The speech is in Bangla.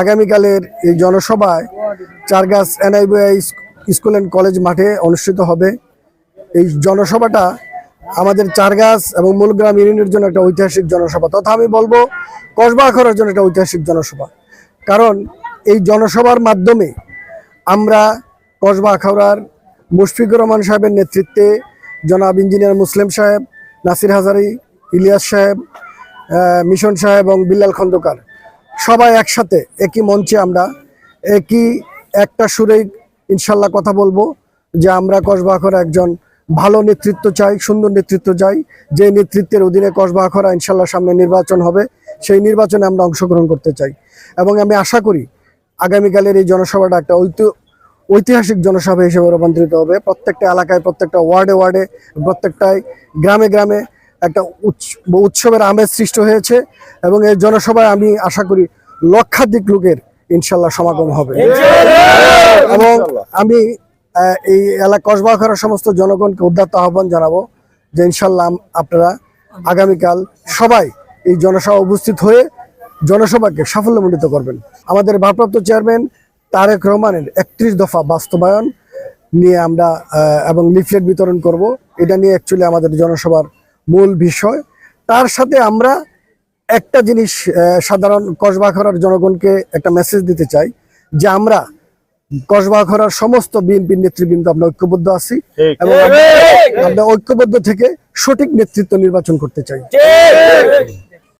আগামীকালের এই জনসভায় Chargachh NIBI school and college মাঠে অনুষ্ঠিত হবে। এই জনসভাটা আমাদের চারগাছ এবং মূলগ্রাম ইউনিয়নের জন্য একটা ঐতিহাসিক জনসভা তথা আমি বলব কসবা আখড়ার জন্য একটা ঐতিহাসিক জনসভা। কারণ এই জনসভার মাধ্যমে আমরা কসবা আখাউড়ার মুশফিকুর রহমান সাহেবের নেতৃত্বে জনাব ইঞ্জিনিয়ার মুসলিম সাহেব, নাসির হাজারি, ইলিয়াস সাহেব মিশন সাহেব এবং বিল্লাল খন্দকার সবাই একসাথে, একই মঞ্চে আমরা, একই একটা সুরেই ইনশাল্লাহ কথা বলব যে আমরা কসবা আখড়া একজন ভালো নেতৃত্ব চাই, সুন্দর নেতৃত্ব চাই। যে নেতৃত্বের অধীনে কসবা আখড়া ইনশাল্লাহ সামনে নির্বাচন হবে, সেই নির্বাচনে আমরা অংশগ্রহণ করতে চাই। এবং আমি আশা করি আগামীকালের এই জনসভাটা একটা ঐতি, ঐতিহাসিক জনসভা হিসেবে রূপান্তরিত হবে। প্রত্যেকটা এলাকায়, প্রত্যেকটা ওয়ার্ডে ওয়ার্ডে প্রত্যেকটাই গ্রামে গ্রামে একটা উৎস- উৎসবের আমেজ সৃষ্টি হয়েছে এবং এই জনসভায় আমি আশা করি লক্ষাধিক লোকের ইনশাল্লাহ সমাগম হবে। এবং আমি এই এলাকা কসবা করার সমস্ত জনগণকে উদ্যাত্ত আহ্বান জানাব যে ইনশাল্লাহ আপনারা আগামীকাল সবাই এই জনসভা উপস্থিত হয়ে জনসভাকে সাফল্যমণ্ডিত করবেন। আমাদের ভারপ্রাপ্ত চেয়ারম্যান তারেক রহমানের একত্রিশ দফা বাস্তবায়ন নিয়ে আমরা এবং লিফলেট বিতরণ করব। এটা নিয়ে অ্যাকচুয়ালি আমাদের জনসভার মূল বিষয়। তার সাথে আমরা একটা জিনিস সাধারণ কসবাখরার জনগণকে একটা মেসেজ দিতে চাই যে আমরা কসবাখরার সমস্ত বিএনপি নেতৃবৃন্দ আমরা ঐক্যবদ্ধ আছি এবং আমরা ঐক্যবদ্ধ থেকে সঠিক নেতৃত্ব নির্বাচন করতে চাই।